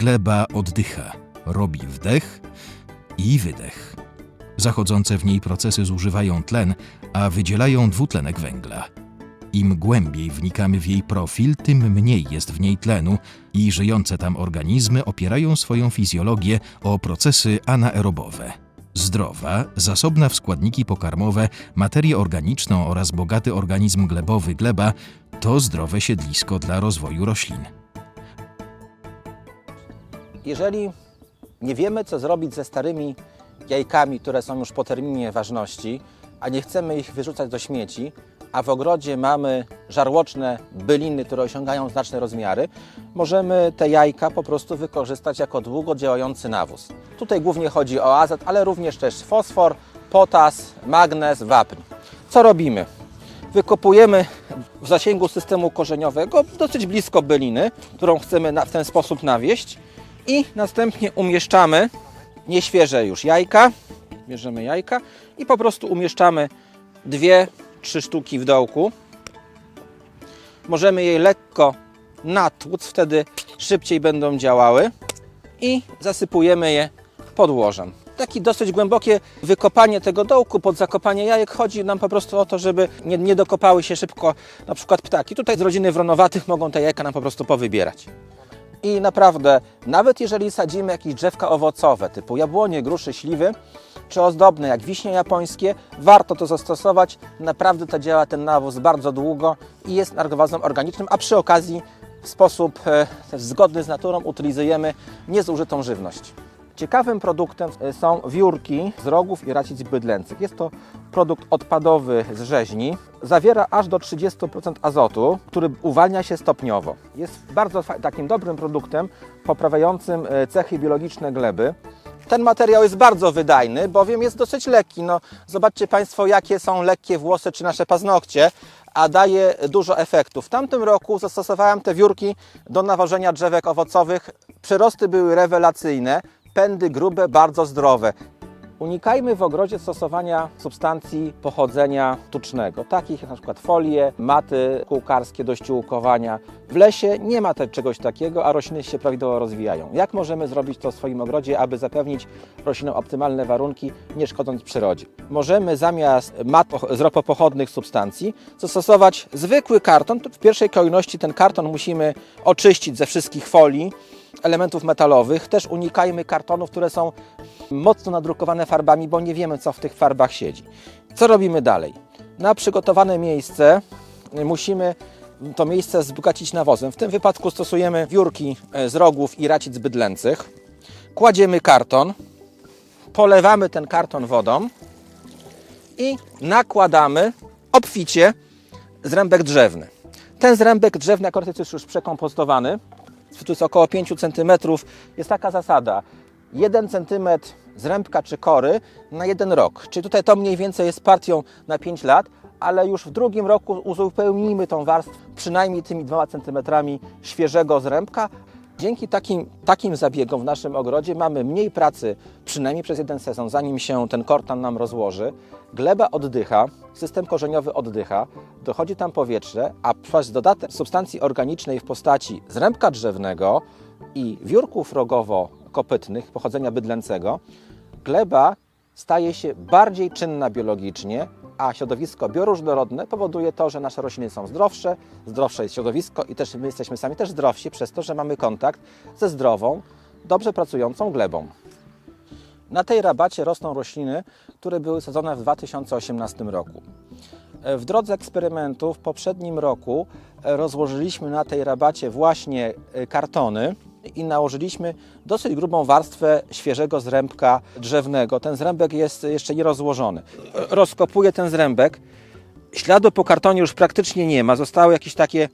Gleba oddycha, robi wdech i wydech. Zachodzące w niej procesy zużywają tlen, a wydzielają dwutlenek węgla. Im głębiej wnikamy w jej profil, tym mniej jest w niej tlenu i żyjące tam organizmy opierają swoją fizjologię o procesy anaerobowe. Zdrowa, zasobna w składniki pokarmowe, materię organiczną oraz bogaty organizm glebowy gleba to zdrowe siedlisko dla rozwoju roślin. Jeżeli nie wiemy, co zrobić ze starymi jajkami, które są już po terminie ważności, a nie chcemy ich wyrzucać do śmieci, a w ogrodzie mamy żarłoczne byliny, które osiągają znaczne rozmiary, możemy te jajka po prostu wykorzystać jako długo działający nawóz. Tutaj głównie chodzi o azot, ale również też fosfor, potas, magnez, wapń. Co robimy? Wykopujemy w zasięgu systemu korzeniowego dosyć blisko byliny, którą chcemy w ten sposób nawieść i następnie umieszczamy nieświeże już jajka. Bierzemy jajka i po prostu umieszczamy dwie, trzy sztuki w dołku. Możemy je lekko natłuc, wtedy szybciej będą działały i zasypujemy je podłożem. Takie dosyć głębokie wykopanie tego dołku pod zakopanie jajek chodzi nam po prostu o to, żeby nie, nie dokopały się szybko na przykład ptaki. Tutaj z rodziny wronowatych mogą te jajka nam po prostu powybierać. I naprawdę, nawet jeżeli sadzimy jakieś drzewka owocowe typu jabłonie, gruszy, śliwy, czy ozdobne jak wiśnie japońskie, warto to zastosować. Naprawdę to działa ten nawóz bardzo długo i jest nawozem organicznym, a przy okazji w sposób e, zgodny z naturą utylizujemy niezużytą żywność. Ciekawym produktem e, są wiórki z rogów i racic bydlęcych. Jest to produkt odpadowy z rzeźni. Zawiera aż do 30% azotu, który uwalnia się stopniowo. Jest bardzo takim dobrym produktem poprawiającym e, cechy biologiczne gleby. Ten materiał jest bardzo wydajny, bowiem jest dosyć lekki. No, zobaczcie Państwo, jakie są lekkie włosy czy nasze paznokcie, a daje dużo efektu. W tamtym roku zastosowałem te wiórki do nawożenia drzewek owocowych. Przyrosty były rewelacyjne, pędy grube, bardzo zdrowe. Unikajmy w ogrodzie stosowania substancji pochodzenia tucznego, takich jak na przykład folie, maty kółkarskie do ściółkowania. W lesie nie ma czegoś takiego, a rośliny się prawidłowo rozwijają. Jak możemy zrobić to w swoim ogrodzie, aby zapewnić roślinom optymalne warunki, nie szkodząc przyrodzie? Możemy zamiast mat z ropopochodnych substancji zastosować zwykły karton. W pierwszej kolejności ten karton musimy oczyścić ze wszystkich folii, elementów metalowych. Też unikajmy kartonów, które są mocno nadrukowane farbami, bo nie wiemy, co w tych farbach siedzi. Co robimy dalej? Na przygotowane miejsce musimy to miejsce wzbogacić nawozem. W tym wypadku stosujemy wiórki e, z rogów i racic bydlęcych. Kładziemy karton, polewamy ten karton wodą i nakładamy obficie zrębek drzewny. Ten zrębek drzewny akurat jest już przekompostowany, to jest około 5 cm. Jest taka zasada, 1 cm zrębka czy kory na jeden rok. Czyli tutaj to mniej więcej jest partią na 5 lat, ale już w drugim roku uzupełnijmy tą warstwę przynajmniej tymi 2 cm świeżego zrębka. Dzięki takim, takim zabiegom w naszym ogrodzie mamy mniej pracy, przynajmniej przez jeden sezon, zanim się ten kortan nam rozłoży. Gleba oddycha, system korzeniowy oddycha, dochodzi tam powietrze, a przez dodatek substancji organicznej w postaci zrębka drzewnego i wiórków rogowo-kopytnych pochodzenia bydlęcego, gleba staje się bardziej czynna biologicznie, a środowisko bioróżnorodne powoduje to, że nasze rośliny są zdrowsze, zdrowsze jest środowisko i też my jesteśmy sami też zdrowsi przez to, że mamy kontakt ze zdrową, dobrze pracującą glebą. Na tej rabacie rosną rośliny, które były sadzone w 2018 roku. E, W drodze eksperymentu w poprzednim roku e, rozłożyliśmy na tej rabacie właśnie e, kartony i nałożyliśmy dosyć grubą warstwę świeżego zrębka drzewnego. Ten zrębek jest jeszcze nie rozłożony. E, Rozkopuję ten zrębek Śladu po kartonie już praktycznie nie ma. Zostały jakieś takie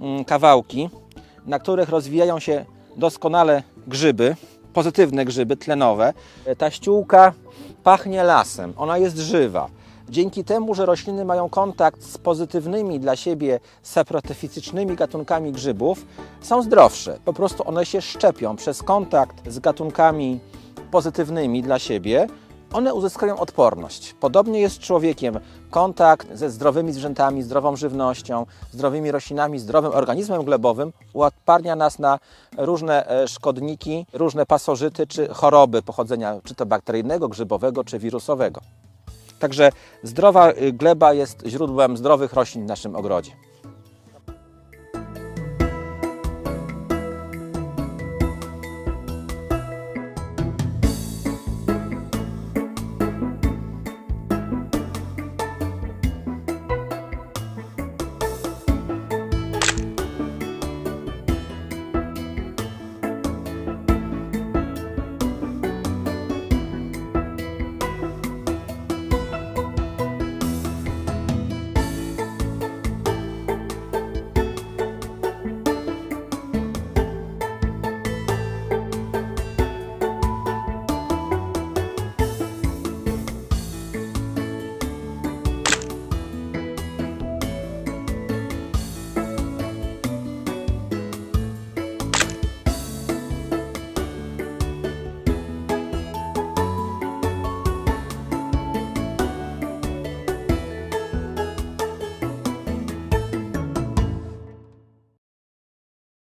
mm, kawałki, na których rozwijają się doskonale grzyby, pozytywne grzyby tlenowe. Ta ściółka pachnie lasem, ona jest żywa. Dzięki temu, że rośliny mają kontakt z pozytywnymi dla siebie saprotefitycznymi gatunkami grzybów, są zdrowsze. Po prostu one się szczepią przez kontakt z gatunkami pozytywnymi dla siebie, one uzyskają odporność. Podobnie jest z człowiekiem. Kontakt ze zdrowymi zwierzętami, zdrową żywnością, zdrowymi roślinami, zdrowym organizmem glebowym uodparnia nas na różne e, szkodniki, różne pasożyty czy choroby pochodzenia czy to bakteryjnego, grzybowego czy wirusowego. Także zdrowa y, gleba jest źródłem zdrowych roślin w naszym ogrodzie.